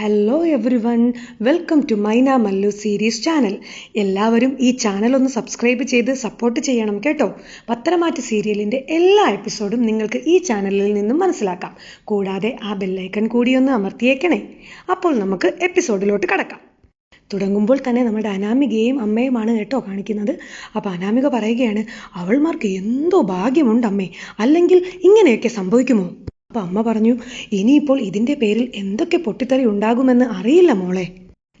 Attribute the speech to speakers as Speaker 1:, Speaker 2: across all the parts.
Speaker 1: Hello everyone welcome to Maina Mallu series channel എല്ലാവരും ഈ channel ഒന്ന് സബ്സ്ക്രൈബ് ചെയ്ത് സപ്പോർട്ട് ചെയ്യണം കേട്ടോ. പത്തനമാറ്റ് സീരിയലിന്റെ എല്ലാ എപ്പിസോഡും നിങ്ങൾക്ക് ഈ ചാനലിൽ നിന്നും മനസ്സിലാക്കാം. കൂടാതെ ആ ബെല്ലൈക്കൺ കൂടി ഒന്ന് അമർത്തിയേക്കണേ. അപ്പോൾ നമുക്ക് എപ്പിസോഡിലോട്ട് കടക്കാം. തുടങ്ങുമ്പോൾ തന്നെ നമ്മുടെ അനാമികയും അമ്മയുമാണ് കേട്ടോ കാണിക്കുന്നത്. അപ്പോൾ അനാമിക പറയുകയാണ് അവൾമാർക്ക് എന്തോ ഭാഗ്യമുണ്ട് അമ്മേ. അല്ലെങ്കിൽ ഇങ്ങനെയൊക്കെ സംഭവിക്കുമോ? അപ്പോൾ അമ്മ പറഞ്ഞു ഇനിയിപ്പോൾ ഇതിന്റെ പേരിൽ എന്തൊക്കെ പൊട്ടിത്തെറി ഉണ്ടാകുമെന്ന് അറിയില്ല മോളെ.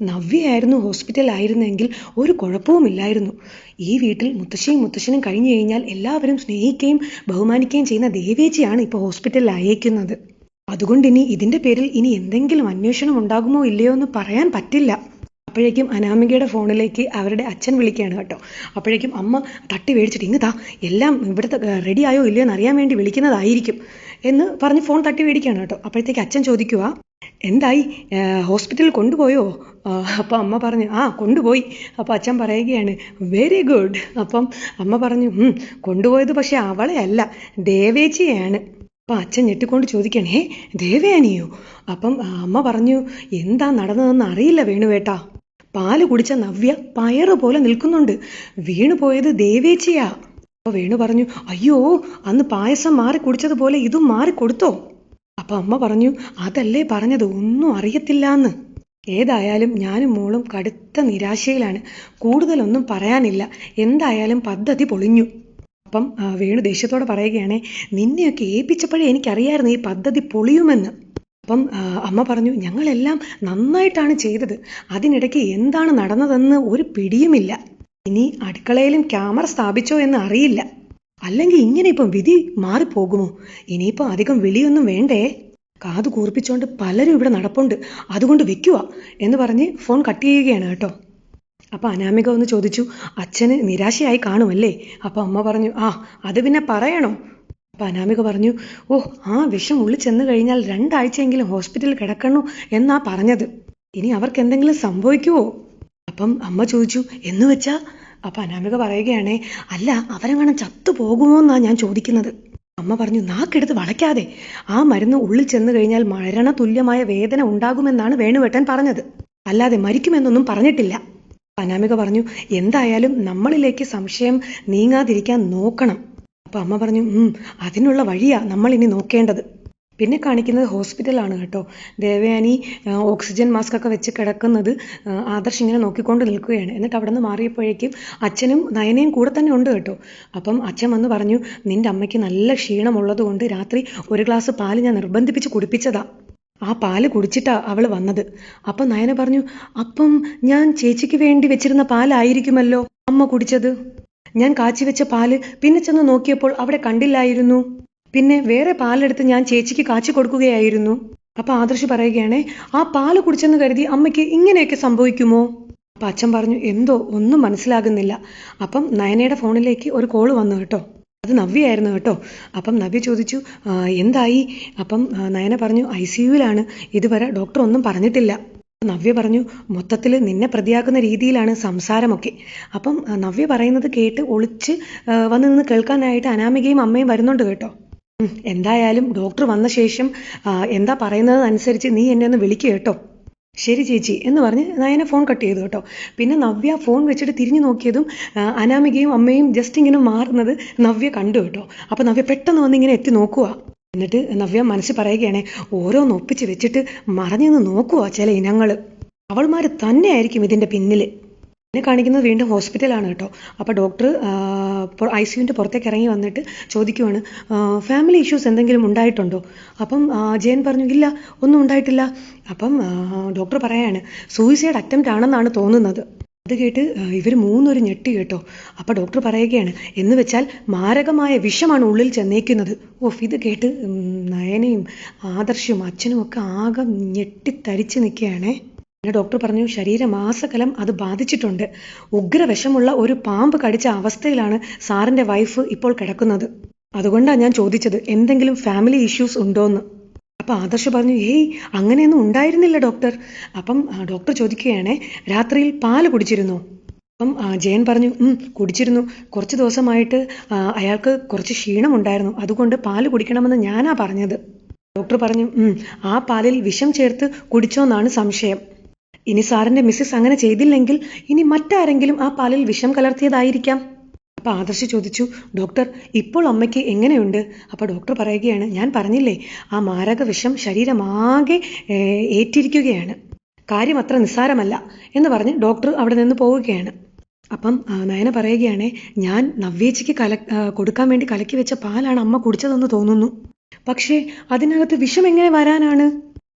Speaker 1: നവ്യയായിരുന്നു ഹോസ്പിറ്റലായിരുന്നെങ്കിൽ ഒരു കുഴപ്പവുമില്ലായിരുന്നു ഈ വീട്ടിൽ മുത്തശ്ശിയും മുത്തശ്ശനും കഴിഞ്ഞു കഴിഞ്ഞാൽ എല്ലാവരും സ്നേഹിക്കുകയും ബഹുമാനിക്കുകയും ചെയ്യുന്ന ദേവേച്ചിയാണ് ഇപ്പോൾ ഹോസ്പിറ്റലിൽ അയക്കുന്നത് അതുകൊണ്ട് ഇനി ഇതിന്റെ പേരിൽ ഇനി എന്തെങ്കിലും അന്വേഷണം ഉണ്ടാകുമോ ഇല്ലയോ എന്ന് പറയാൻ പറ്റില്ല. അപ്പോഴേക്കും അനാമികയുടെ ഫോണിലേക്ക് അവരുടെ അച്ഛൻ വിളിക്കുകയാണ് കേട്ടോ. അപ്പോഴേക്കും അമ്മ തട്ടി മേടിച്ചിട്ട് ഇങ്ങതാ എല്ലാം ഇവിടുത്തെ റെഡി ആയോ ഇല്ലയോ എന്ന് അറിയാൻ വേണ്ടി വിളിക്കുന്നതായിരിക്കും എന്ന് പറഞ്ഞ് ഫോൺ തട്ടി മേടിക്കുകയാണ് കേട്ടോ. അപ്പോഴത്തേക്ക് അച്ഛൻ ചോദിക്കുക എന്തായി ഹോസ്പിറ്റലിൽ കൊണ്ടുപോയോ? അപ്പം അമ്മ പറഞ്ഞു ആ കൊണ്ടുപോയി. അപ്പോൾ അച്ഛൻ പറയുകയാണ് വെരി ഗുഡ് അപ്പം അമ്മ പറഞ്ഞു കൊണ്ടുപോയത് പക്ഷേ അവളെ അല്ല ദേവേച്ചിയാണ് അപ്പം അച്ഛൻ ഞെട്ടിക്കൊണ്ട് ചോദിക്കണേ ദേവയാനിയോ അപ്പം അമ്മ പറഞ്ഞു എന്താ നടന്നതെന്ന് അറിയില്ല വേണുവേട്ടാ. പാൽ കുടിച്ച നവ്യ പയറ് പോലെ നിൽക്കുന്നുണ്ട്. വീണു പോയത് ദേവേച്ചിയാ. അപ്പൊ വേണു പറഞ്ഞു അയ്യോ അന്ന് പായസം മാറി കുടിച്ചതുപോലെ ഇതും മാറി കൊടുത്തോ? അപ്പൊ അമ്മ പറഞ്ഞു അതല്ലേ പറഞ്ഞത്? ഒന്നും അറിയത്തില്ല എന്ന് ഏതായാലും ഞാനും മോളും കടുത്ത നിരാശയിലാണ്. കൂടുതലൊന്നും പറയാനില്ല. എന്തായാലും പദ്ധതി പൊളിഞ്ഞു. അപ്പം വേണു ദേഷ്യത്തോടെ പറയുകയാണെ നിന്നെയൊക്കെ ഏൽപ്പിച്ചപ്പോഴേ എനിക്കറിയായിരുന്നു ഈ പദ്ധതി പൊളിയുമെന്ന്. അപ്പം അമ്മ പറഞ്ഞു ഞങ്ങളെല്ലാം നന്നായിട്ടാണ് ചെയ്തത്. അതിനിടയ്ക്ക് എന്താണ് നടന്നതെന്ന് ഒരു പിടിയുമില്ല. ഇനി അടുക്കളയിലും ക്യാമറ സ്ഥാപിച്ചോ എന്ന് അറിയില്ല. അല്ലെങ്കിൽ ഇങ്ങനെ ഇപ്പം വിധി മാറിപ്പോകുമോ? ഇനിയിപ്പോൾ അധികം വിളിയൊന്നും വേണ്ടേ? കാത് കൂർപ്പിച്ചുകൊണ്ട് പലരും ഇവിടെ നടപ്പുണ്ട്. അതുകൊണ്ട് വെക്കുക എന്ന് പറഞ്ഞ് ഫോൺ കട്ട് ചെയ്യുകയാണ് കേട്ടോ. അപ്പോൾ അനാമിക ഒന്ന് ചോദിച്ചു അച്ഛന് നിരാശയായി കാണുമല്ലേ? അപ്പോൾ അമ്മ പറഞ്ഞു ആ അത് പിന്നെ പറയണോ. അപ്പം അനാമിക പറഞ്ഞു ഓ ആ വിഷം ഉള്ളിൽ ചെന്ന് കഴിഞ്ഞാൽ രണ്ടാഴ്ചയെങ്കിലും ഹോസ്പിറ്റലിൽ കിടക്കണു എന്നാ പറഞ്ഞത്. ഇനി അവർക്ക് എന്തെങ്കിലും സംഭവിക്കുമോ അപ്പം അമ്മ ചോദിച്ചു എന്ന് വെച്ചാ? അപ്പം അനാമിക പറയുകയാണേ അല്ല അവരെങ്ങനെ ചത്തു പോകുമോ എന്നാ ഞാൻ ചോദിക്കുന്നത്. അമ്മ പറഞ്ഞു നാക്കെടുത്ത് വളയ്ക്കാതെ. ആ മരുന്ന് ഉള്ളിൽ ചെന്ന് കഴിഞ്ഞാൽ മരണ തുല്യമായ വേദന ഉണ്ടാകുമെന്നാണ് വേണുവേട്ടൻ പറഞ്ഞത്. അല്ലാതെ മരിക്കുമെന്നൊന്നും പറഞ്ഞിട്ടില്ല. അനാമിക പറഞ്ഞു എന്തായാലും നമ്മളിലേക്ക് സംശയം നീങ്ങാതിരിക്കാൻ നോക്കണം. അപ്പൊ അമ്മ പറഞ്ഞു അതിനുള്ള വഴിയാ നമ്മൾ ഇനി നോക്കേണ്ടത്. പിന്നെ കാണിക്കുന്നത് ഹോസ്പിറ്റലാണ് കേട്ടോ. ദേവയാനി ഓക്സിജൻ മാസ്ക് ഒക്കെ വെച്ച് കിടക്കുന്നത് ആദർശ് ഇങ്ങനെ നോക്കിക്കൊണ്ട് നിൽക്കുകയാണ്. എന്നിട്ട് അവിടെ നിന്ന് മാറിയപ്പോഴേക്കും അച്ഛനും നയനയും കൂടെ തന്നെ ഉണ്ട് കേട്ടോ. അപ്പം അച്ഛൻ വന്ന് പറഞ്ഞു നിന്റെ അമ്മയ്ക്ക് നല്ല ക്ഷീണമുള്ളത് കൊണ്ട് രാത്രി ഒരു ഗ്ലാസ് പാൽ ഞാൻ നിർബന്ധിപ്പിച്ച് കുടിപ്പിച്ചതാ. ആ പാൽ കുടിച്ചിട്ടാ അവൾ വന്നത്. അപ്പം നയന പറഞ്ഞു അപ്പം ഞാൻ ചേച്ചിക്ക് വേണ്ടി വെച്ചിരുന്ന പാലായിരിക്കുമല്ലോ അമ്മ കുടിച്ചത്? ഞാൻ കാച്ചിവെച്ച പാൽ പിന്നെ ചെന്ന് നോക്കിയപ്പോൾ അവിടെ കണ്ടില്ലായിരുന്നു. പിന്നെ വേറെ പാലെടുത്ത് ഞാൻ ചേച്ചിക്ക് കാച്ചി കൊടുക്കുകയായിരുന്നു. അപ്പൊ ആദർശ് പറയുകയാണേ ആ പാൽ കുടിച്ചെന്ന് കരുതി അമ്മയ്ക്ക് ഇങ്ങനെയൊക്കെ സംഭവിക്കുമോ? അപ്പൊ അച്ഛൻ പറഞ്ഞു എന്തോ ഒന്നും മനസ്സിലാകുന്നില്ല. അപ്പം നയനയുടെ ഫോണിലേക്ക് ഒരു കോൾ വന്നു കേട്ടോ. അത് നവ്യയായിരുന്നു കേട്ടോ. അപ്പം നവ്യ ചോദിച്ചു എന്തായി? അപ്പം നയന പറഞ്ഞു ഐ സി യുവിലാണ് ഇതുവരെ ഡോക്ടർ ഒന്നും പറഞ്ഞിട്ടില്ല. നവ്യ പറഞ്ഞു മൊത്തത്തിൽ നിന്നെ പ്രതിയാക്കുന്ന രീതിയിലാണ് സംസാരമൊക്കെ. അപ്പം നവ്യ പറയുന്നത് കേട്ട് ഒളിച്ച് വന്ന് നിന്ന് കേൾക്കാനായിട്ട് അനാമികയും അമ്മയും വരുന്നുണ്ട് കേട്ടോ. എന്തായാലും ഡോക്ടർ വന്ന ശേഷം എന്താ പറയുന്നത് അനുസരിച്ച് നീ എന്നെ ഒന്ന് വിളിക്കുക കേട്ടോ. ശരി ചേച്ചി എന്ന് പറഞ്ഞ് നയന ഫോൺ കട്ട് ചെയ്തു കേട്ടോ. പിന്നെ നവ്യ ഫോൺ വെച്ചിട്ട് തിരിഞ്ഞു നോക്കിയതും അനാമികയും അമ്മയും ജസ്റ്റ് ഇങ്ങനെ മാറുന്നത് നവ്യ കണ്ടു കേട്ടോ. അപ്പം നവ്യ പെട്ടെന്ന് വന്ന് ഇങ്ങനെ എത്തി നോക്കുക എന്നിട്ട് നവ്യ മനസ്സിൽ പറയുകയാണെ ഓരോന്ന് ഒപ്പിച്ച് വെച്ചിട്ട് മറഞ്ഞെന്ന് നോക്കുക ചില ഇനങ്ങൾ അവൾമാർ തന്നെയായിരിക്കും ഇതിന്റെ പിന്നിൽ എന്നെ കാണിക്കുന്നത് വീണ്ടും ഹോസ്പിറ്റലാണ് കേട്ടോ. അപ്പോൾ ഡോക്ടർ ഐ സിയുവിന്റെ പുറത്തേക്ക് ഇറങ്ങി വന്നിട്ട് ചോദിക്കുവാണ് ഫാമിലി ഇഷ്യൂസ് എന്തെങ്കിലും ഉണ്ടായിട്ടുണ്ടോ? അപ്പം ജയൻ പറഞ്ഞു ഇല്ല ഒന്നും ഉണ്ടായിട്ടില്ല. അപ്പം ഡോക്ടർ പറയാണ് സൂയിസൈഡ് അറ്റംപ്റ്റ് ആണെന്നാണ് തോന്നുന്നത്. അത് കേട്ട് ഇവർ മൂന്നൊരു ഞെട്ടി കേട്ടോ. അപ്പോൾ ഡോക്ടർ പറയുകയാണ് എന്ന് വെച്ചാൽ മാരകമായ വിഷമാണ് ഉള്ളിൽ ചെന്നേക്കുന്നത്. ഓഫ് ഇത് കേട്ട് നയനയും ആദർശവും അച്ഛനും ഒക്കെ ആകെ ഞെട്ടിത്തരിച്ച് നിൽക്കുകയാണേ. പിന്നെ ഡോക്ടർ പറഞ്ഞു ശരീരമാസകലം അത് ബാധിച്ചിട്ടുണ്ട്. ഉഗ്രവിഷമുള്ള ഒരു പാമ്പ് കടിച്ച അവസ്ഥയിലാണ് സാറിന്റെ വൈഫ് ഇപ്പോൾ കിടക്കുന്നത്. അതുകൊണ്ടാണ് ഞാൻ ചോദിച്ചത് എന്തെങ്കിലും ഫാമിലി ഇഷ്യൂസ് ഉണ്ടോന്ന്. അപ്പൊ ആദർശ് പറഞ്ഞു ഏയ് അങ്ങനെയൊന്നും ഉണ്ടായിരുന്നില്ല ഡോക്ടർ. അപ്പം ഡോക്ടർ ചോദിക്കുകയാണേ രാത്രിയിൽ പാൽ കുടിച്ചിരുന്നോ? അപ്പം ജയൻ പറഞ്ഞു കുടിച്ചിരുന്നു. കുറച്ച് ദിവസമായിട്ട് അയാൾക്ക് കുറച്ച് ക്ഷീണമുണ്ടായിരുന്നു. അതുകൊണ്ട് പാൽ കുടിക്കണമെന്ന് ഞാനാ പറഞ്ഞത്. ഡോക്ടർ പറഞ്ഞു ആ പാലിൽ വിഷം ചേർത്ത് കുടിച്ചോന്നാണ് സംശയം. ഇനി സാറിന്റെ മിസ്സസ് അങ്ങനെ ചെയ്തില്ലെങ്കിൽ ഇനി മറ്റാരെങ്കിലും ആ പാലിൽ വിഷം കലർത്തിയതായിരിക്കാം. അപ്പൊ ആദർശ് ചോദിച്ചു ഡോക്ടർ ഇപ്പോൾ അമ്മയ്ക്ക് എങ്ങനെയുണ്ട്? അപ്പോൾ ഡോക്ടർ പറയുകയാണ് ഞാൻ പറഞ്ഞില്ലേ ആ മാരക വിഷം ശരീരമാകെ ഏറ്റിരിക്കുകയാണ്. കാര്യം അത്ര നിസ്സാരമല്ല എന്ന് പറഞ്ഞ് ഡോക്ടർ അവിടെ നിന്ന് പോവുകയാണ്. അപ്പം നയന പറയുകയാണ് ഞാൻ നവ്യേച്ചിക്ക് കല കൊടുക്കാൻ വേണ്ടി കലക്കി വെച്ച പാലാണ് അമ്മ കുടിച്ചതെന്ന് തോന്നുന്നു. പക്ഷേ അതിനകത്ത് വിഷം എങ്ങനെ വരാനാണ്?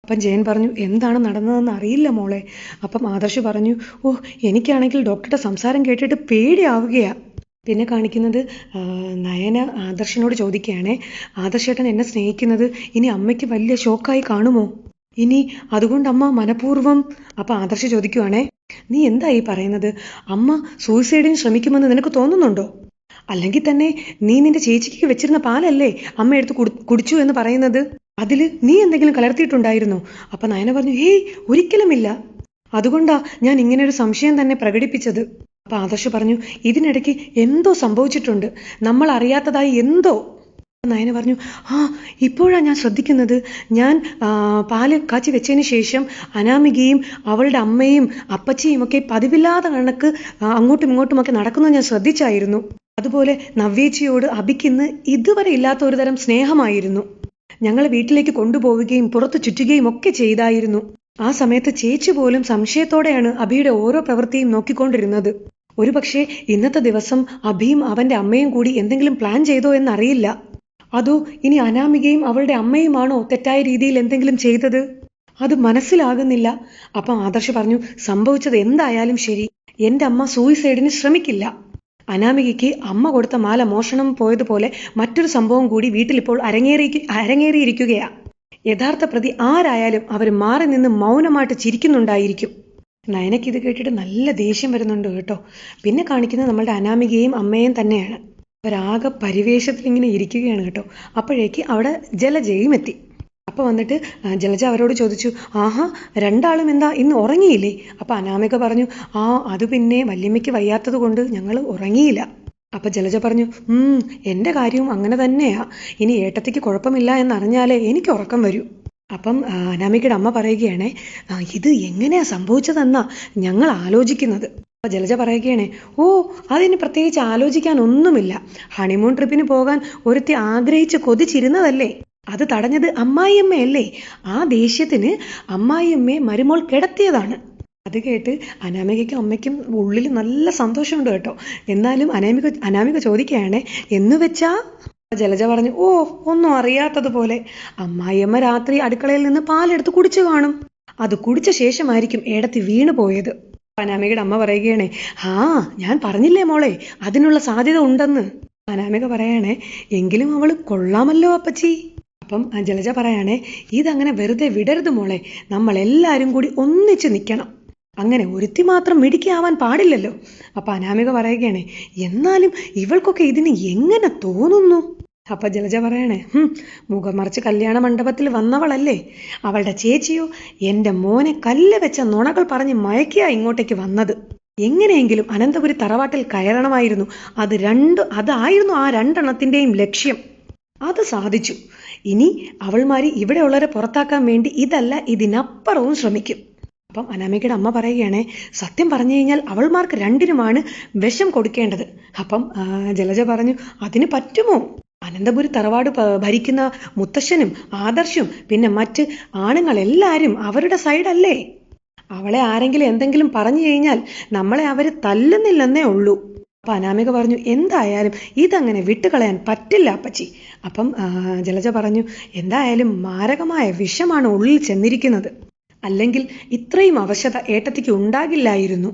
Speaker 1: അപ്പം ജയൻ പറഞ്ഞു എന്താണ് നടന്നതെന്ന് അറിയില്ല മോളെ. അപ്പം ആദർശ് പറഞ്ഞു ഓ എനിക്കാണെങ്കിൽ ഡോക്ടറുടെ സംസാരം കേട്ടിട്ട് പേടിയാവുകയാ. പിന്നെ കാണിക്കുന്നത് നയന ആദർശനോട് ചോദിക്കുകയാണ് ആദർശേട്ടൻ എന്നെ സ്നേഹിക്കുന്നത് ഇനി അമ്മയ്ക്ക് വലിയ ഷോക്കായി കാണുമോ? ഇനി അതുകൊണ്ട് അമ്മ മനഃപൂർവം അപ്പൊ ആദർശ ചോദിക്കുവാണേ നീ എന്താ ഈ പറയുന്നത്? അമ്മ സൂയിസൈഡിന് ശ്രമിക്കുമെന്ന് നിനക്ക് തോന്നുന്നുണ്ടോ? അല്ലെങ്കിൽ തന്നെ നീ നിന്റെ ചേച്ചിക്ക് വെച്ചിരുന്ന പാലല്ലേ അമ്മ എടുത്ത് കുടി- കുടിച്ചു എന്ന് പറയുന്നത്? അതിൽ നീ എന്തെങ്കിലും കലർത്തിയിട്ടുണ്ടായിരുന്നു? അപ്പൊ നയന പറഞ്ഞു ഹേയ് ഒരിക്കലുമില്ല. അതുകൊണ്ടാ ഞാൻ ഇങ്ങനെ ഒരു സംശയം തന്നെ പ്രകടിപ്പിച്ചത്. അപ്പൊ ആദർശ് പറഞ്ഞു ഇതിനിടയ്ക്ക് എന്തോ സംഭവിച്ചിട്ടുണ്ട്. നമ്മൾ അറിയാത്തതായി എന്തോ. നയന പറഞ്ഞു ആ ഇപ്പോഴാ ഞാൻ ശ്രദ്ധിക്കുന്നത്. ഞാൻ പാൽ കാച്ചി വെച്ചതിന് ശേഷം അനാമികയും അവളുടെ അമ്മയും അപ്പച്ചിയും ഒക്കെ പതിവില്ലാതെ കണക്ക് അങ്ങോട്ടും ഇങ്ങോട്ടുമൊക്കെ നടക്കുന്നത് ഞാൻ ശ്രദ്ധിച്ചായിരുന്നു. അതുപോലെ നവ്യേച്ചിയോട് അബിക്കിന്ന് ഇതുവരെ ഇല്ലാത്ത ഒരു തരം സ്നേഹമായിരുന്നു. ഞങ്ങൾ വീട്ടിലേക്ക് കൊണ്ടുപോവുകയും പുറത്തു ചുറ്റുകയും ഒക്കെ ചെയ്തായിരുന്നു. ആ സമയത്ത് ചേച്ചി പോലും സംശയത്തോടെയാണ് അബിയുടെ ഓരോ പ്രവൃത്തിയും നോക്കിക്കൊണ്ടിരുന്നത്. ഒരുപക്ഷെ ഇന്നത്തെ ദിവസം അഭിയും അവന്റെ അമ്മയും കൂടി എന്തെങ്കിലും പ്ലാൻ ചെയ്തോ എന്നറിയില്ല. അതോ ഇനി അനാമികയും അവളുടെ അമ്മയുമാണോ തെറ്റായ രീതിയിൽ എന്തെങ്കിലും ചെയ്തത്? അത് മനസ്സിലാകുന്നില്ല. അപ്പൊ ആദർശ് പറഞ്ഞു സംഭവിച്ചത് എന്തായാലും ശരി. എന്റെ അമ്മ സൂയിസൈഡിന് ശ്രമിക്കില്ല. അനാമികയ്ക്ക് അമ്മ കൊടുത്ത മാല മോഷണം പോയതുപോലെ മറ്റൊരു സംഭവം കൂടി വീട്ടിലിപ്പോൾ അരങ്ങേറി അരങ്ങേറിയിരിക്കുകയാ. യഥാർത്ഥ പ്രതി ആരായാലും അവർ മാറി നിന്ന് മൗനമായിട്ട് ചിരിക്കുന്നുണ്ടായിരിക്കും. നയനയ്ക്ക് ഇത് കേട്ടിട്ട് നല്ല ദേഷ്യം വരുന്നുണ്ട് കേട്ടോ. പിന്നെ കാണിക്കുന്നത് നമ്മളുടെ അനാമികയും അമ്മയും തന്നെയാണ്. അവരാകെ പരിവേഷത്തിൽ ഇങ്ങനെ ഇരിക്കുകയാണ് കേട്ടോ. അപ്പോഴേക്ക് അവിടെ ജലജയും എത്തി. അപ്പോൾ വന്നിട്ട് ജലജ അവരോട് ചോദിച്ചു ആഹാ രണ്ടാളും എന്താ ഇന്ന് ഉറങ്ങിയില്ലേ? അപ്പോൾ അനാമിക പറഞ്ഞു ആ അത് പിന്നെ വല്യമ്മയ്ക്ക് വയ്യാത്തത് കൊണ്ട് ഞങ്ങൾ ഉറങ്ങിയില്ല. അപ്പൊ ജലജ പറഞ്ഞു ഉം എന്റെ കാര്യവും അങ്ങനെ തന്നെയാ. ഇനി ഏട്ടത്തിക്ക് കുഴപ്പമില്ല എന്നറിഞ്ഞാലേ എനിക്ക് ഉറക്കം വരൂ. അപ്പം ആ, അനാമികയുടെ അമ്മ പറയുകയാണേ "ആ, ഇത് എങ്ങനെയാ സംഭവിച്ചതെന്നാ ഞങ്ങൾ ആലോചിക്കുന്നത്. അപ്പൊ ജലജ പറയുകയാണേ ഓ അതിന് പ്രത്യേകിച്ച് ആലോചിക്കാൻ ഒന്നുമില്ല. ഹണിമൂൺ ട്രിപ്പിന് പോകാൻ ഒരുത്തി ആഗ്രഹിച്ച് കൊതിച്ചിരുന്നതല്ലേ? അത് തടഞ്ഞത് അമ്മായിയമ്മയല്ലേ? ആ ദേഷ്യത്തിന് അമ്മായിയമ്മയെ മരുമോൾ കിടത്തിയതാണ്. അത് കേട്ട് അനാമികയ്ക്കും അമ്മയ്ക്കും ഉള്ളിൽ നല്ല സന്തോഷമുണ്ട് കേട്ടോ. എന്നാലും അനാമിക അനാമിക ചോദിക്കുകയാണ് എന്ന് വെച്ചാ ജലജ പറഞ്ഞു ഓ ഒന്നും അറിയാത്തതുപോലെ അമ്മായിയമ്മ രാത്രി അടുക്കളയിൽ നിന്ന് പാലെടുത്ത് കുടിച്ചു കാണും. അത് കുടിച്ച ശേഷമായിരിക്കും ഏടത്തി വീണു പോയത്. അനാമികയുടെ അമ്മ പറയുകയാണേ ആ ഞാൻ പറഞ്ഞില്ലേ മോളെ അതിനുള്ള സാധ്യത ഉണ്ടെന്ന്. അനാമിക പറയണേ എങ്കിലും അവൾ കൊള്ളാമല്ലോ അപ്പച്ചി. അപ്പം ജലജ പറയാണേ ഇതങ്ങനെ വെറുതെ വിടരുത് മോളെ നമ്മൾ എല്ലാവരും കൂടി ഒന്നിച്ച് നിൽക്കണം അങ്ങനെ ഒരുത്തി മാത്രം മിടുക്കിയാവാൻ പാടില്ലല്ലോ. അപ്പൊ അനാമിക പറയുകയാണേ എന്നാലും ഇവൾക്കൊക്കെ ഇതിന് എങ്ങനെ തോന്നുന്നു? അപ്പൊ ജലജ പറയണേ മുഖം മറിച്ച് കല്യാണ മണ്ഡപത്തിൽ വന്നവളല്ലേ? അവളുടെ ചേച്ചിയോ എന്റെ മോനെ കല്ല് വെച്ച നുണകൾ പറഞ്ഞ് മയക്കിയാ ഇങ്ങോട്ടേക്ക് വന്നത്. എങ്ങനെയെങ്കിലും അനന്തപുരി തറവാട്ടിൽ കയറണമായിരുന്നു. അത് രണ്ട് അതായിരുന്നു ആ രണ്ടെണ്ണത്തിന്റെയും ലക്ഷ്യം. അത് സാധിച്ചു. ഇനി അവൾമാരി ഇവിടെയുള്ളവരെ പുറത്താക്കാൻ വേണ്ടി ഇതല്ല ഇതിനപ്പുറവും ശ്രമിക്കും. അപ്പം അനാമികയുടെ അമ്മ പറയുകയാണേ സത്യം പറഞ്ഞു കഴിഞ്ഞാൽ അവൾമാർക്ക് രണ്ടിനുമാണ് വിഷം കൊടുക്കേണ്ടത്. അപ്പം ജലജ പറഞ്ഞു അതിന് പറ്റുമോ? അനന്തപുരി തറവാട് ഭരിക്കുന്ന മുത്തശ്ശനും ആദർശും പിന്നെ മറ്റ് ആണുങ്ങളെല്ലാരും അവരുടെ സൈഡല്ലേ? അവളെ ആരെങ്കിലും എന്തെങ്കിലും പറഞ്ഞു കഴിഞ്ഞാൽ നമ്മളെ അവർ തല്ലുന്നില്ലെന്നേ ഉള്ളൂ. അപ്പൊ അനാമിക പറഞ്ഞു എന്തായാലും ഇതങ്ങനെ വിട്ടുകളയാൻ പറ്റില്ല അപ്പച്ചി. അപ്പം ജലജ പറഞ്ഞു എന്തായാലും മാരകമായ വിഷമാണ് ഉള്ളിൽ ചെന്നിരിക്കുന്നത്. അല്ലെങ്കിൽ ഇത്രയും അവശത ഏട്ടത്തിക്ക് ഉണ്ടാകില്ലായിരുന്നു.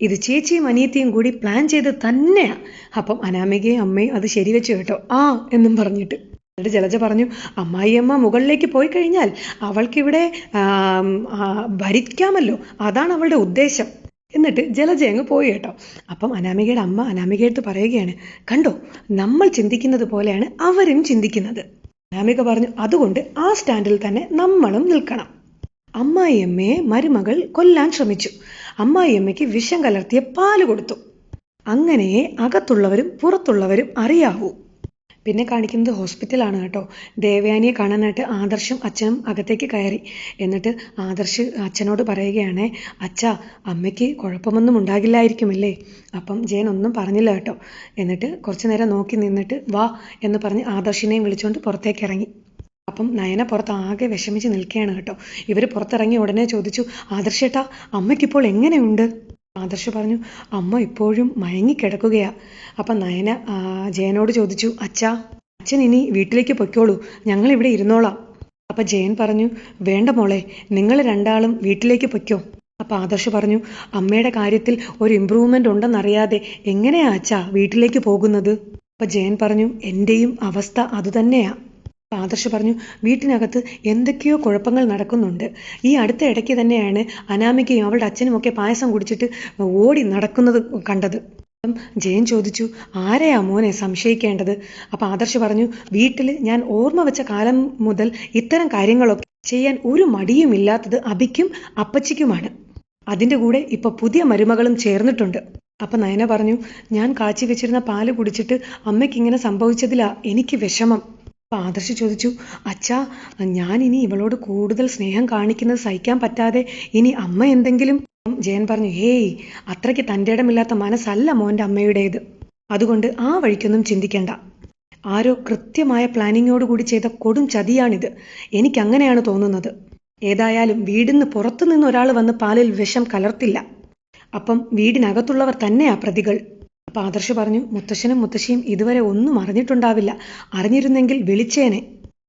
Speaker 1: ഇത് ചേച്ചിയും അനിയത്തിയും കൂടി പ്ലാൻ ചെയ്ത് തന്നെയാ. അപ്പം അനാമികയും അമ്മയും അത് ശരിവെച്ചു കേട്ടോ. ആ എന്നും പറഞ്ഞിട്ട്. എന്നിട്ട് ജലജ പറഞ്ഞു അമ്മായിയമ്മ മുകളിലേക്ക് പോയി കഴിഞ്ഞാൽ അവൾക്കിവിടെ ഭരിക്കാമല്ലോ. അതാണ് അവളുടെ ഉദ്ദേശം. എന്നിട്ട് ജലജ അങ്ങ് പോയി കേട്ടോ. അപ്പം അനാമികയുടെ അമ്മ അനാമികയെടുത്ത് പറയുകയാണ് കണ്ടോ നമ്മൾ ചിന്തിക്കുന്നത് പോലെയാണ് അവരും ചിന്തിക്കുന്നത്. അനാമിക പറഞ്ഞു അതുകൊണ്ട് ആ സ്റ്റാൻഡിൽ തന്നെ നമ്മളും നിൽക്കണം. അമ്മായിയമ്മയെ മരുമകൾ കൊല്ലാൻ ശ്രമിച്ചു. അമ്മായിയമ്മയ്ക്ക് വിഷം കലർത്തിയ പാൽ കൊടുത്തു. അങ്ങനെ അകത്തുള്ളവരും പുറത്തുള്ളവരും അറിയാവൂ. പിന്നെ കാണിക്കുന്നത് ഹോസ്പിറ്റലാണ് കേട്ടോ. ദേവയാനിയെ കാണാനായിട്ട് ആദർശും അച്ഛനും അകത്തേക്ക് കയറി. എന്നിട്ട് ആദർശ് അച്ഛനോട് പറയുകയാണ് അച്ഛ അമ്മയ്ക്ക് കുഴപ്പമൊന്നും ഉണ്ടാകില്ലായിരിക്കുമല്ലേ? അപ്പം ജയൻ ഒന്നും പറഞ്ഞില്ല കേട്ടോ. എന്നിട്ട് കുറച്ചു നേരം നോക്കി നിന്നിട്ട് വാ എന്ന് പറഞ്ഞ് ആദർശിനെയും വിളിച്ചുകൊണ്ട് പുറത്തേക്ക് ഇറങ്ങി. അപ്പം നയന പുറത്ത് ആകെ വിഷമിച്ച് നിൽക്കുകയാണ് കേട്ടോ. ഇവർ പുറത്തിറങ്ങി ഉടനെ ചോദിച്ചു ആദർശേട്ടാ അമ്മയ്ക്കിപ്പോൾ എങ്ങനെയുണ്ട്? ആദർശ പറഞ്ഞു അമ്മ ഇപ്പോഴും മയങ്ങിക്കിടക്കുകയാ. അപ്പം നയന ജയനോട് ചോദിച്ചു അച്ഛാ അച്ഛൻ ഇനി വീട്ടിലേക്ക് പൊയ്ക്കോളൂ ഞങ്ങൾ ഇവിടെ ഇരുന്നോളാം. അപ്പം ജയൻ പറഞ്ഞു വേണ്ട മോളെ നിങ്ങൾ രണ്ടാളും വീട്ടിലേക്ക് പൊയ്ക്കോ. അപ്പം ആദർശ് പറഞ്ഞു അമ്മയുടെ കാര്യത്തിൽ ഒരു ഇമ്പ്രൂവ്മെന്റ് ഉണ്ടെന്നറിയാതെ എങ്ങനെയാ അച്ഛാ വീട്ടിലേക്ക് പോകുന്നത്? അപ്പം ജയൻ പറഞ്ഞു എന്റെയും അവസ്ഥ അതുതന്നെയാ. ആദർശ് പറഞ്ഞു വീട്ടിനകത്ത് എന്തൊക്കെയോ കുഴപ്പങ്ങൾ നടക്കുന്നുണ്ട്. ഈ അടുത്ത ഇടയ്ക്ക് തന്നെയാണ് അനാമികയും അവളുടെ അച്ഛനും ഒക്കെ പായസം കുടിച്ചിട്ട് ഓടി നടക്കുന്നത് കണ്ടത്. ജയൻ ചോദിച്ചു ആരെയാ മോനെ സംശയിക്കേണ്ടത്? അപ്പം ആദർശ് പറഞ്ഞു വീട്ടിൽ ഞാൻ ഓർമ്മ വെച്ച കാലം മുതൽ ഇത്തരം കാര്യങ്ങളൊക്കെ ചെയ്യാൻ ഒരു മടിയും ഇല്ലാത്തത് അബിക്കും അപ്പച്ചിക്കുമാണ്. അതിന്റെ കൂടെ ഇപ്പൊ പുതിയ മരുമകളും ചേർന്നിട്ടുണ്ട്. അപ്പൊ നയന പറഞ്ഞു ഞാൻ കാച്ചി വെച്ചിരുന്ന പാൽ കുടിച്ചിട്ട് അമ്മയ്ക്ക് ഇങ്ങനെ സംഭവിച്ചതിലാ എനിക്ക് വിഷമം. അപ്പൊ ആദർശ് ചോദിച്ചു അച്ഛാ ഇനി ഇവളോട് കൂടുതൽ സ്നേഹം കാണിക്കുന്നത് സഹിക്കാൻ പറ്റാതെ ഇനി അമ്മ എന്തെങ്കിലും? ജയൻ പറഞ്ഞു ഹേയ് അത്രയ്ക്ക് തന്റെ ഇടമില്ലാത്ത മനസ്സല്ല മോന്റെ അമ്മയുടേത്. അതുകൊണ്ട് ആ വഴിക്കൊന്നും ചിന്തിക്കണ്ട. ആരോ കൃത്യമായ പ്ലാനിങ്ങോടുകൂടി ചെയ്ത കൊടും ചതിയാണിത്. എനിക്കങ്ങനെയാണ് തോന്നുന്നത്. ഏതായാലും വീടിന്ന് പുറത്തുനിന്ന് ഒരാൾ വന്ന് പാലിൽ വിഷം കലർത്തില്ല. അപ്പം വീടിനകത്തുള്ളവർ തന്നെയാ പ്രതികൾ. അപ്പൊ ആദർശ് പറഞ്ഞു മുത്തശ്ശനും മുത്തശ്ശിയും ഇതുവരെ ഒന്നും അറിഞ്ഞിട്ടുണ്ടാവില്ല. അറിഞ്ഞിരുന്നെങ്കിൽ വിളിച്ചേനെ.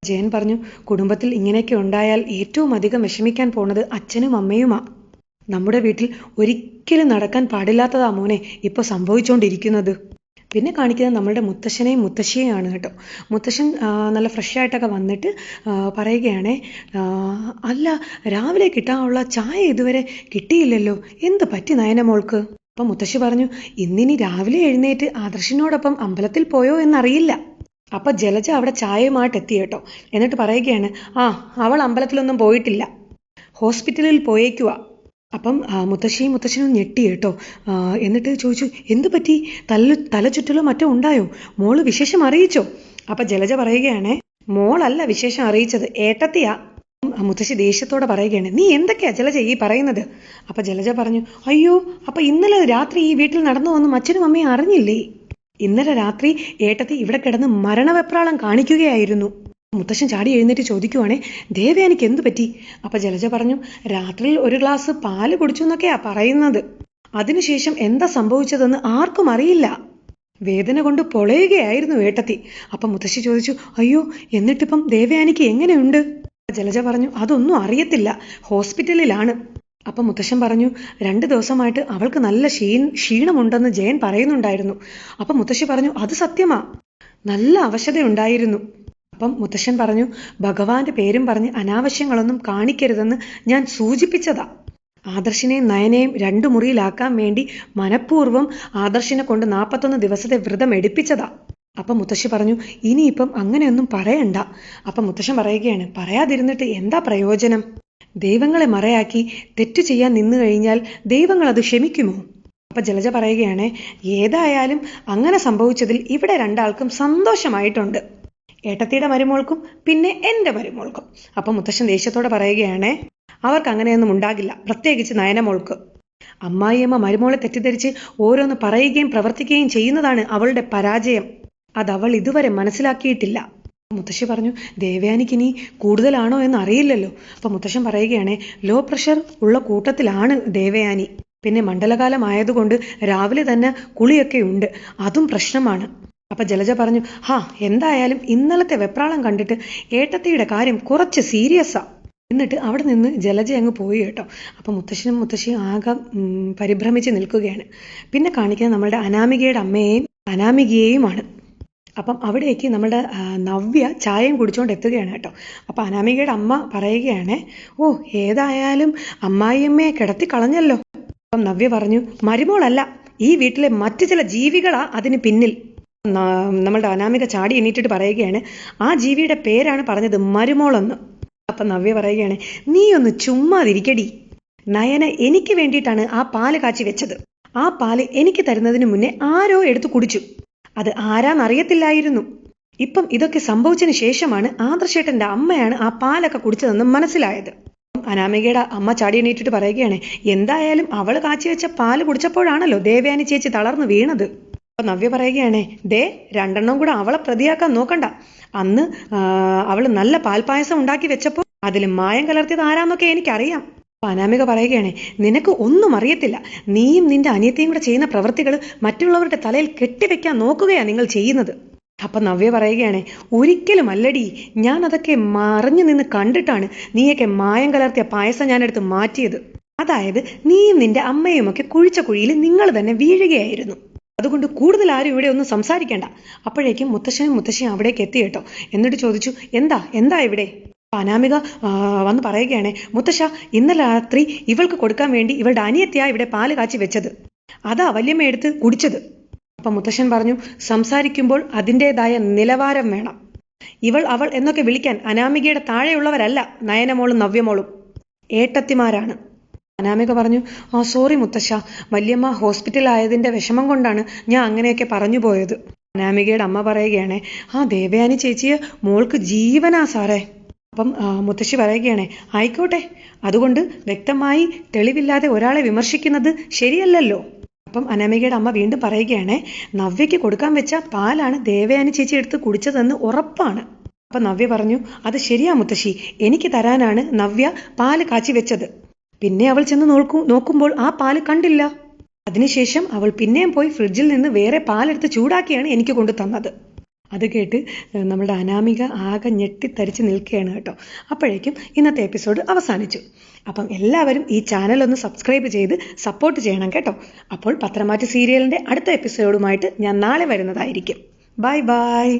Speaker 1: ജയൻ പറഞ്ഞു കുടുംബത്തിൽ ഇങ്ങനെയൊക്കെ ഉണ്ടായാൽ ഏറ്റവും അധികം വിഷമിക്കാൻ പോണത് അച്ഛനും അമ്മയുമാ. നമ്മുടെ വീട്ടിൽ ഒരിക്കലും നടക്കാൻ പാടില്ലാത്തതാ മോനെ ഇപ്പൊ സംഭവിച്ചുകൊണ്ടിരിക്കുന്നത് പിന്നെ കാണിക്കുന്നത് നമ്മളുടെ മുത്തശ്ശനെയും മുത്തശ്ശിയെയാണ് കേട്ടോ. മുത്തശ്ശൻ നല്ല ഫ്രഷ് ആയിട്ടൊക്കെ വന്നിട്ട് പറയുകയാണേ അല്ല രാവിലെ കിട്ടാനുള്ള ചായ ഇതുവരെ കിട്ടിയില്ലല്ലോ. എന്ത് പറ്റി നയനമോൾക്ക് അപ്പം മുത്തശ്ശി പറഞ്ഞു ഇന്നിനി രാവിലെ എഴുന്നേറ്റ് ആദർശിനോടൊപ്പം അമ്പലത്തിൽ പോയോ എന്നറിയില്ല. അപ്പൊ ജലജ അവിടെ ചായയുമായിട്ട് എത്തി കേട്ടോ. എന്നിട്ട് പറയുകയാണ് ആ അവൾ അമ്പലത്തിലൊന്നും പോയിട്ടില്ല. ഹോസ്പിറ്റലിൽ പോയേക്കുവാ. അപ്പം മുത്തശ്ശിയും മുത്തശ്ശനും ഞെട്ടി കേട്ടോ. എന്നിട്ട് ചോദിച്ചു എന്ത് പറ്റി? തല തല ചുറ്റലോ മറ്റോ ഉണ്ടായോ? മോൾ വിശേഷം അറിയിച്ചോ? അപ്പൊ ജലജ പറയുകയാണേ മോളല്ല വിശേഷം അറിയിച്ചത്. ഏട്ടത്തിയാ. മുത്തശ്ശി ദേഷ്യത്തോടെ പറയുകയാണ് നീ എന്തൊക്കെയാ ജലജ ഈ പറയുന്നത്? അപ്പൊ ജലജ പറഞ്ഞു അയ്യോ അപ്പൊ ഇന്നലെ രാത്രി ഈ വീട്ടിൽ നടന്നു വന്നും അച്ഛനും അമ്മയും അറിഞ്ഞില്ലേ? ഇന്നലെ രാത്രി ഏട്ടത്തി ഇവിടെ കിടന്ന് മരണവെപ്രാളം കാണിക്കുകയായിരുന്നു. മുത്തശ്ശൻ ചാടി എഴുന്നേറ്റ് ചോദിക്കുവാണേ ദേവയാനിക്ക് എന്തു പറ്റി? അപ്പൊ ജലജ പറഞ്ഞു രാത്രിയിൽ ഒരു ഗ്ലാസ് പാൽ കുടിച്ചു എന്നൊക്കെയാ പറയുന്നത്. അതിനുശേഷം എന്താ സംഭവിച്ചതെന്ന് ആർക്കും അറിയില്ല. വേദന കൊണ്ട് പൊളയുകയായിരുന്നു ഏട്ടത്തി. അപ്പൊ മുത്തശ്ശി ചോദിച്ചു അയ്യോ എന്നിട്ടിപ്പം ദേവയാനിക്ക് എങ്ങനെയുണ്ട്? ജലജ പറഞ്ഞു അതൊന്നും അറിയത്തില്ല. ഹോസ്പിറ്റലിലാണ്. അപ്പൊ മുത്തശ്ശൻ പറഞ്ഞു രണ്ട് ദിവസമായിട്ട് അവൾക്ക് നല്ല ക്ഷീൺ ക്ഷീണമുണ്ടെന്ന് ജയൻ പറയുന്നുണ്ടായിരുന്നു. അപ്പൊ മുത്തശ്ശി പറഞ്ഞു അത് സത്യമാ. നല്ല അവശതയുണ്ടായിരുന്നു. അപ്പം മുത്തശ്ശൻ പറഞ്ഞു ഭഗവാന്റെ പേരും പറഞ്ഞ് അനാവശ്യങ്ങളൊന്നും കാണിക്കരുതെന്ന് ഞാൻ സൂചിപ്പിച്ചതാ. ആദർശിനെയും നയനെയും രണ്ടു മുറിയിലാക്കാൻ വേണ്ടി മനഃപൂർവം ആദർശിനെ കൊണ്ട് നാൽപ്പത്തൊന്ന് ദിവസത്തെ വ്രതം എടുപ്പിച്ചതാ അപ്പം മുത്തശ്ശി പറഞ്ഞു ഇനിയിപ്പം അങ്ങനെയൊന്നും പറയണ്ട. അപ്പം മുത്തശ്ശൻ പറയുകയാണ് പറയാതിരുന്നിട്ട് എന്താ പ്രയോജനം? ദൈവങ്ങളെ മറയാക്കി തെറ്റു ചെയ്യാൻ നിന്നു കഴിഞ്ഞാൽ ദൈവങ്ങൾ അത് ക്ഷമിക്കുമോ? അപ്പൊ ജലജ പറയുകയാണ് ഏതായാലും അങ്ങനെ സംഭവിച്ചതിൽ ഇവിടെ രണ്ടാൾക്കും സന്തോഷമായിട്ടുണ്ട്. ഏട്ടത്തിയുടെ മരുമോൾക്കും പിന്നെ എന്റെ മരുമോൾക്കും. അപ്പം മുത്തശ്ശൻ ദേഷ്യത്തോടെ പറയുകയാണ് അവർക്ക് അങ്ങനെയൊന്നും ഉണ്ടാകില്ല പ്രത്യേകിച്ച് നയനമോൾക്ക്. അമ്മായിയമ്മ മരുമോളെ തെറ്റിദ്ധരിച്ച് ഓരോന്ന് പറയുകയും പ്രവർത്തിക്കുകയും ചെയ്യുന്നതാണ് അവളുടെ പരാജയം. അത് അവൾ ഇതുവരെ മനസ്സിലാക്കിയിട്ടില്ല. മുത്തശ്ശി പറഞ്ഞു ദേവയാനിക്ക് ഇനി കൂടുതലാണോ എന്ന് അറിയില്ലല്ലോ. അപ്പൊ മുത്തശ്ശൻ പറയുകയാണെ ലോ പ്രഷർ ഉള്ള കൂട്ടത്തിലാണ് ദേവയാനി. പിന്നെ മണ്ഡലകാലം ആയതുകൊണ്ട് രാവിലെ തന്നെ കുളിയൊക്കെ ഉണ്ട്. അതും പ്രശ്നമാണ്. അപ്പൊ ജലജ പറഞ്ഞു ഹാ എന്തായാലും ഇന്നലത്തെ വെപ്രാളം കണ്ടിട്ട് ഏട്ടത്തിയുടെ കാര്യം കുറച്ച് സീരിയസാ എന്നിട്ട് അവിടെ നിന്ന് ജലജ അങ്ങ് പോയി കേട്ടോ. അപ്പൊ മുത്തശ്ശനും മുത്തശ്ശിയും ആകെ പരിഭ്രമിച്ച് നിൽക്കുകയാണ്. പിന്നെ കാണിക്കുന്നത് നമ്മളുടെ അനാമികയുടെ അമ്മയെയും അനാമികയെയുമാണ്. അപ്പം അവിടേക്ക് നമ്മുടെ നവ്യ ചായയും കുടിച്ചുകൊണ്ട് എത്തുകയാണ് കേട്ടോ. അപ്പം അനാമികയുടെ അമ്മ പറയുകയാണ് ഓ ഏതായാലും അമ്മായിയമ്മയെ കിടത്തി കളഞ്ഞല്ലോ. അപ്പം നവ്യ പറഞ്ഞു മരുമോളല്ല ഈ വീട്ടിലെ മറ്റു ചില ജീവികളാ അതിന് പിന്നിൽ. നമ്മളുടെ അനാമിക ചാടി എണീറ്റിട്ട് പറയുകയാണ് ആ ജീവിയുടെ പേരാണ് പറഞ്ഞത് മരുമോളെന്ന്. അപ്പം നവ്യ പറയുകയാണ് നീ ഒന്ന് ചുമ്മാതിരിക്കടി. നയന എനിക്ക് വേണ്ടിയിട്ടാണ് ആ പാൽ കാച്ചി വെച്ചത്. ആ പാൽ എനിക്ക് തരുന്നതിന് മുന്നേ ആരോ എടുത്തു കുടിച്ചു. അത് ആരാന്നറിയത്തില്ലായിരുന്നു. ഇപ്പം ഇതൊക്കെ സംഭവിച്ചതിന് ശേഷമാണ് ആദർശേട്ടന്റെ അമ്മയാണ് ആ പാലൊക്കെ കുടിച്ചതെന്ന് മനസ്സിലായത്. അനാമികയുടെ അമ്മ ചാടി എണീറ്റിട്ട് പറയുകയാണ് എന്തായാലും അവൾ കാച്ചി വെച്ച പാൽ കുടിച്ചപ്പോഴാണല്ലോ ദേവയാനി ചേച്ചി തളർന്നു വീണത്. അപ്പൊ നവ്യ പറയുകയാണ് ദേ രണ്ടെണ്ണം കൂടെ അവളെ പ്രതിയാക്കാൻ നോക്കണ്ട. അന്ന് അവൾ നല്ല പാൽപ്പായസം ഉണ്ടാക്കി വെച്ചപ്പോൾ അതിൽ മായം കലർത്തിയത് ആരാന്നൊക്കെ എനിക്കറിയാം. അപ്പൊ അനാമിക പറയുകയാണേ നിനക്ക് ഒന്നും അറിയത്തില്ല. നീയും നിന്റെ അനിയത്തിയും കൂടെ ചെയ്യുന്ന പ്രവൃത്തികൾ മറ്റുള്ളവരുടെ തലയിൽ കെട്ടിവെക്കാൻ നോക്കുകയാണ് നിങ്ങൾ ചെയ്യുന്നത്. അപ്പൊ നവ്യ പറയുകയാണേ ഒരിക്കലും അല്ലടി. ഞാൻ അതൊക്കെ മറിഞ്ഞു നിന്ന് കണ്ടിട്ടാണ് നീയൊക്കെ മായം കലർത്തിയ പായസം ഞാനെടുത്ത് മാറ്റിയത്. അതായത് നീയും നിന്റെ അമ്മയും ഒക്കെ കുഴിച്ച കുഴിയിൽ നിങ്ങൾ തന്നെ വീഴുകയായിരുന്നു. അതുകൊണ്ട് കൂടുതൽ ആരും ഇവിടെ ഒന്നും സംസാരിക്കേണ്ട. അപ്പോഴേക്കും മുത്തശ്ശനും മുത്തശ്ശിയും അവിടേക്ക് എത്തി കേട്ടോ. എന്നിട്ട് ചോദിച്ചു എന്താ? എന്താ ഇവിടെ? അനാമിക വന്ന് പറയുകയാണേ മുത്തശ്ശ ഇന്നലെ രാത്രി ഇവൾക്ക് കൊടുക്കാൻ വേണ്ടി ഇവളുടെ അനിയത്തിയാ ഇവിടെ പാൽ കാച്ചി വെച്ചത്. അതാ വല്യമ്മ എടുത്ത് കുടിച്ചത്. അപ്പൊ മുത്തശ്ശൻ പറഞ്ഞു സംസാരിക്കുമ്പോൾ അതിന്റെതായ നിലവാരം വേണം. ഇവൾ അവൾ എന്നൊക്കെ വിളിക്കാൻ അനാമികയുടെ താഴെയുള്ളവരല്ല നയനമോളും നവ്യമോളും. ഏട്ടത്തിമാരാണ്. അനാമിക പറഞ്ഞു ആ സോറി മുത്തശ്ശ വല്യമ്മ ഹോസ്പിറ്റലായതിന്റെ വിഷമം കൊണ്ടാണ് ഞാൻ അങ്ങനെയൊക്കെ പറഞ്ഞു പോയത്. അനാമികയുടെ അമ്മ പറയുകയാണേ ആ ദേവയാനി ചേച്ചിയെ മോൾക്ക് ജീവനാ സാറേ. അപ്പം മുത്തശ്ശി പറയുകയാണ് ആയിക്കോട്ടെ അതുകൊണ്ട് വ്യക്തമായി തെളിവില്ലാതെ ഒരാളെ വിമർശിക്കുന്നത് ശരിയല്ലല്ലോ. അപ്പം അനാമികയുടെ അമ്മ വീണ്ടും പറയുകയാണ് നവ്യയ്ക്ക് കൊടുക്കാൻ വെച്ച പാലാണ് ദേവയാനി ചേച്ചി എടുത്ത് കുടിച്ചതെന്ന് ഉറപ്പാണ്. അപ്പൊ നവ്യ പറഞ്ഞു അത് ശരിയാ മുത്തശ്ശി എനിക്ക് തരാനാണ് നവ്യ പാൽ കാച്ചി വെച്ചത്. പിന്നെ അവൾ ചെന്ന് നോക്കൂ നോക്കുമ്പോൾ ആ പാൽ കണ്ടില്ല. അതിനുശേഷം അവൾ പിന്നെയും പോയി ഫ്രിഡ്ജിൽ നിന്ന് വേറെ പാലെടുത്ത് ചൂടാക്കിയാണ് എനിക്ക് കൊണ്ടു തന്നത് അത് കേട്ട് നമ്മുടെ അനാമിക ആകെ ഞെട്ടിത്തരിച്ച് നിൽക്കുകയാണ് കേട്ടോ. അപ്പോഴേക്കും ഇന്നത്തെ എപ്പിസോഡ് അവസാനിച്ചു. അപ്പം എല്ലാവരും ഈ ചാനൽ ഒന്ന് സബ്സ്ക്രൈബ് ചെയ്ത് സപ്പോർട്ട് ചെയ്യണം കേട്ടോ. അപ്പോൾ പത്രമാറ്റ് സീരിയലിന്റെ അടുത്ത എപ്പിസോഡുമായിട്ട് ഞാൻ നാളെ വരുന്നതായിരിക്കും. Bye bye